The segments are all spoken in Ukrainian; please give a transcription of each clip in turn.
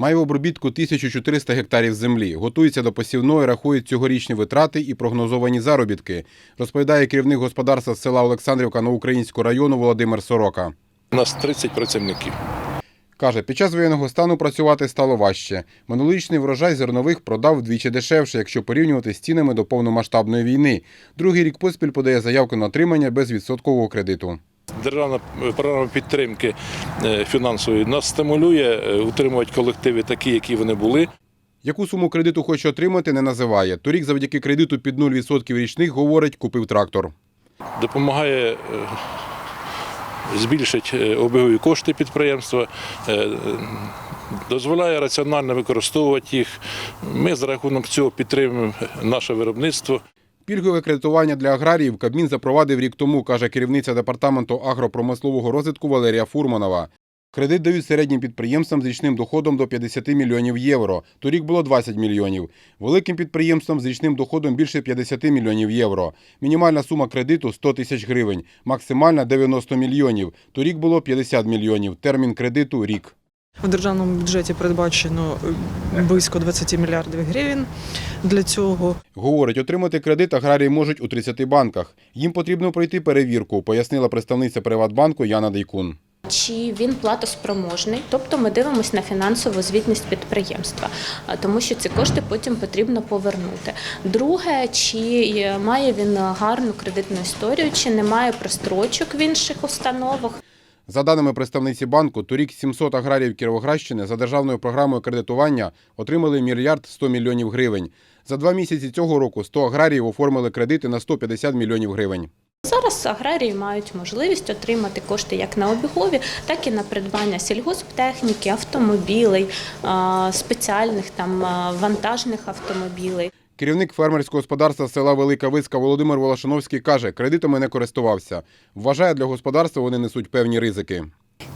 Має в обробітку 1400 гектарів землі, готується до посівної, рахує цьогорічні витрати і прогнозовані заробітки, розповідає керівник господарства з села Олександрівка Новоукраїнського району Володимир Сорока. У нас 30 працівників. Каже, під час воєнного стану працювати стало важче. Минулорічний врожай зернових продав вдвічі дешевше, якщо порівнювати з цінами до повномасштабної війни. Другий рік поспіль подає заявку на отримання безвідсоткового кредиту. Державна програма підтримки е, фінансової нас стимулює е, утримувати колективи такі, які вони були. Яку суму кредиту хоче отримати, не називає. Торік завдяки кредиту під 0% річних, говорить, купив трактор. Допомагає е, збільшити обігові кошти підприємства, дозволяє раціонально використовувати їх. Ми за рахунок цього підтримуємо наше виробництво. Пільгове кредитування для аграріїв Кабмін запровадив рік тому, каже керівниця департаменту агропромислового розвитку Валерія Фурманова. Кредит дають середнім підприємствам з річним доходом до 50 мільйонів євро. Торік було 20 мільйонів. Великим підприємствам з річним доходом більше 50 мільйонів євро. Мінімальна сума кредиту 100 тисяч гривень, максимальна 90 мільйонів. Торік було 50 мільйонів. Термін кредиту рік. В державному бюджеті передбачено е, близько 20 мільярдів гривень для цього. Говорить, отримати кредит аграрії можуть у 30 банках. Їм потрібно пройти перевірку, пояснила представниця Приватбанку Яна Дейкун. Чи він платоспроможний, тобто ми дивимося на фінансову звітність підприємства, тому що ці кошти потім потрібно повернути. Друге, чи має він гарну кредитну історію, чи немає прострочок в інших установах. За даними представниці банку, торік 700 аграріїв Кіровоградщини за державною програмою кредитування отримали мільярд 100 мільйонів гривень. За два місяці цього року 100 аграріїв оформили кредити на 150 мільйонів гривень. Зараз аграрії мають можливість отримати кошти як на обігові, так і на придбання сільгосптехніки, автомобілей, спеціальних там вантажних автомобілей. Керівник фермерського господарства села Велика Виска Володимир Волошановський каже, кредитами не користувався. Вважає, для господарства вони несуть певні ризики.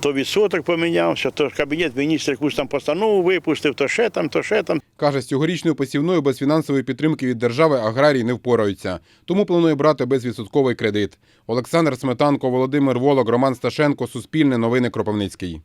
То відсоток помінявся, то кабінет міністрів якусь там постанову випустив, то ще там, то ще там. Каже, з цьогорічною посівною без фінансової підтримки від держави аграрії не впораються. Тому планує брати безвідсотковий кредит. Олександр Сметанко, Володимир Волок, Роман Сташенко, Суспільне новини Кропивницький.